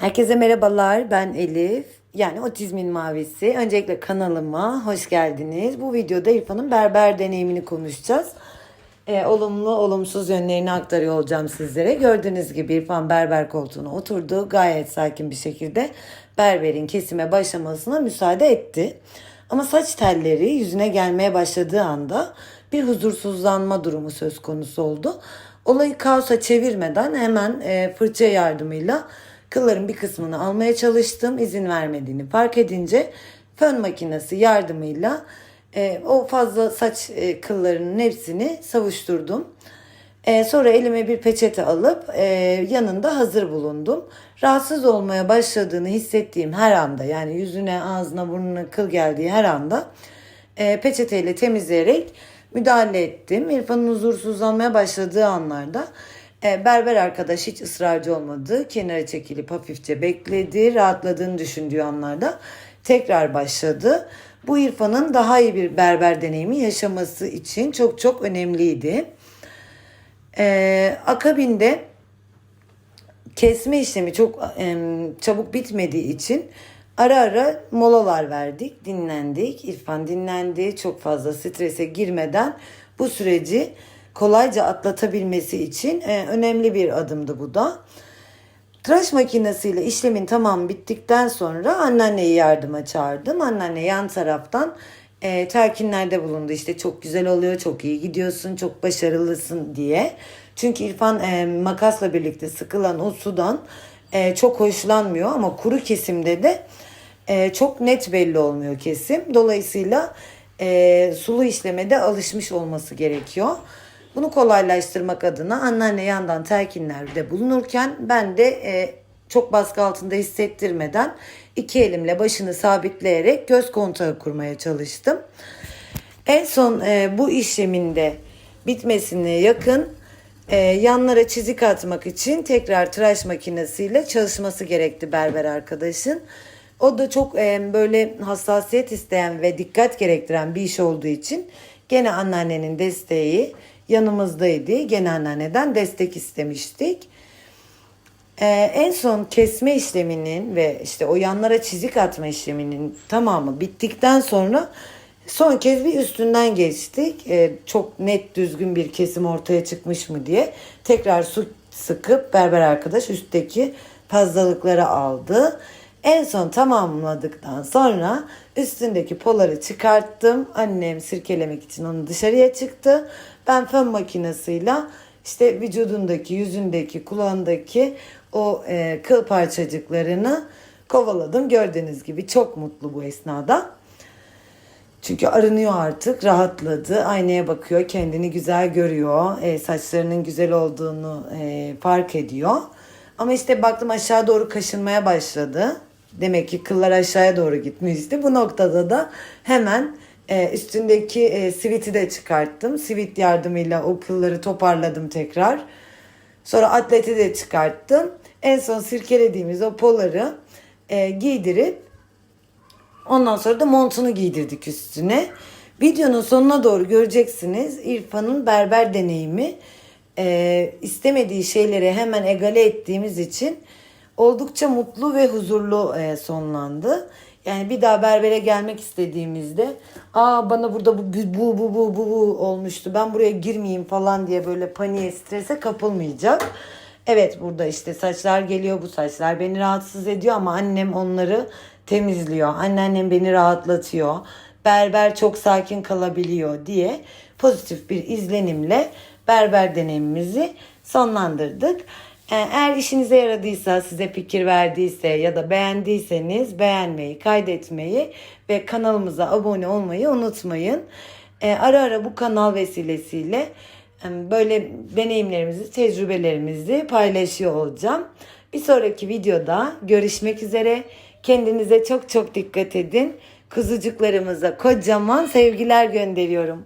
Herkese merhabalar. Ben Elif. Yani Otizmin Mavisi. Öncelikle kanalıma hoş geldiniz. Bu videoda İrfan'ın berber deneyimini konuşacağız. Ee, olumlu, olumsuz yönlerini aktarıyor olacağım sizlere. Gördüğünüz gibi İrfan berber koltuğuna oturdu. Gayet sakin bir şekilde berberin kesime başlamasına müsaade etti. Ama saç telleri yüzüne gelmeye başladığı anda bir huzursuzlanma durumu söz konusu oldu. Olayı kaosa çevirmeden hemen e, fırça yardımıyla kılların bir kısmını almaya çalıştım. İzin vermediğini fark edince fön makinesi yardımıyla e, o fazla saç e, kıllarının hepsini savuşturdum. E, sonra elime bir peçete alıp e, yanında hazır bulundum. Rahatsız olmaya başladığını hissettiğim her anda yani yüzüne, ağzına, burnuna kıl geldiği her anda e, peçeteyle temizleyerek müdahale ettim. İrfan'ın huzursuzlanmaya başladığı anlarda berber arkadaş hiç ısrarcı olmadı. Kenara çekilip hafifçe bekledi. Rahatladığını düşündüğü anlarda tekrar başladı. Bu İrfan'ın daha iyi bir berber deneyimi yaşaması için çok çok önemliydi. Ee, akabinde kesme işlemi çok e, çabuk bitmediği için ara ara molalar verdik, dinlendik. İrfan dinlendi. Çok fazla strese girmeden bu süreci kolayca atlatabilmesi için e, önemli bir adımdı bu da. Tıraş makinesiyle işlemin tamamı bittikten sonra anneanneyi yardıma çağırdım. Anneanne yan taraftan e, telkinlerde bulundu. İşte çok güzel oluyor, çok iyi gidiyorsun, çok başarılısın diye. Çünkü İrfan e, makasla birlikte sıkılan o sudan e, çok hoşlanmıyor ama kuru kesimde de e, çok net belli olmuyor kesim. Dolayısıyla e, sulu işlemede alışmış olması gerekiyor. Bunu kolaylaştırmak adına anneanne yandan telkinlerde bulunurken ben de e, çok baskı altında hissettirmeden iki elimle başını sabitleyerek göz kontağı kurmaya çalıştım. En son e, bu işleminde bitmesine yakın e, yanlara çizik atmak için tekrar tıraş makinesiyle çalışması gerekti berber arkadaşın. O da çok e, böyle hassasiyet isteyen ve dikkat gerektiren bir iş olduğu için gene anneannenin desteği yanımızdaydı. Gene anneanneden destek istemiştik. Ee, en son kesme işleminin ve işte o yanlara çizik atma işleminin tamamı bittikten sonra son kez bir üstünden geçtik. Ee, çok net düzgün bir kesim ortaya çıkmış mı diye tekrar su sıkıp berber arkadaş üstteki fazlalıkları aldı. En son tamamladıktan sonra üstündeki poları çıkarttım. Annem sirkelemek için onu dışarıya çıktı. Ben fön makinesiyle işte vücudundaki, yüzündeki, kulağındaki o e, kıl parçacıklarını kovaladım. Gördüğünüz gibi çok mutlu bu esnada. Çünkü arınıyor artık, rahatladı. Aynaya bakıyor, kendini güzel görüyor. E, saçlarının güzel olduğunu e, fark ediyor. Ama işte baktım aşağı doğru kaşınmaya başladı. Demek ki kıllar aşağıya doğru gitmişti. Bu noktada da hemen e, üstündeki e, siviti de çıkarttım. Sivit yardımıyla o kılları toparladım tekrar. Sonra atleti de çıkarttım. En son sirkelediğimiz o poları e, giydirip ondan sonra da montunu giydirdik üstüne. Videonun sonuna doğru göreceksiniz İrfan'ın berber deneyimi. E, istemediği şeyleri hemen egale ettiğimiz için oldukça mutlu ve huzurlu e, sonlandı. Yani bir daha berbere gelmek istediğimizde aa bana burada bu bu bu bu bu, bu olmuştu ben buraya girmeyeyim falan diye böyle paniğe strese kapılmayacak. Evet burada işte saçlar geliyor bu saçlar beni rahatsız ediyor ama annem onları temizliyor. Anneannem beni rahatlatıyor. Berber çok sakin kalabiliyor diye pozitif bir izlenimle berber deneyimimizi sonlandırdık. Ee, Eğer işinize yaradıysa, size fikir verdiyse ya da beğendiyseniz beğenmeyi, kaydetmeyi ve kanalımıza abone olmayı unutmayın. Ee, Ara ara bu kanal vesilesiyle e, böyle deneyimlerimizi, tecrübelerimizi paylaşıyor olacağım. Bir sonraki videoda görüşmek üzere. Kendinize çok çok dikkat edin. Kuzucuklarımıza kocaman sevgiler gönderiyorum.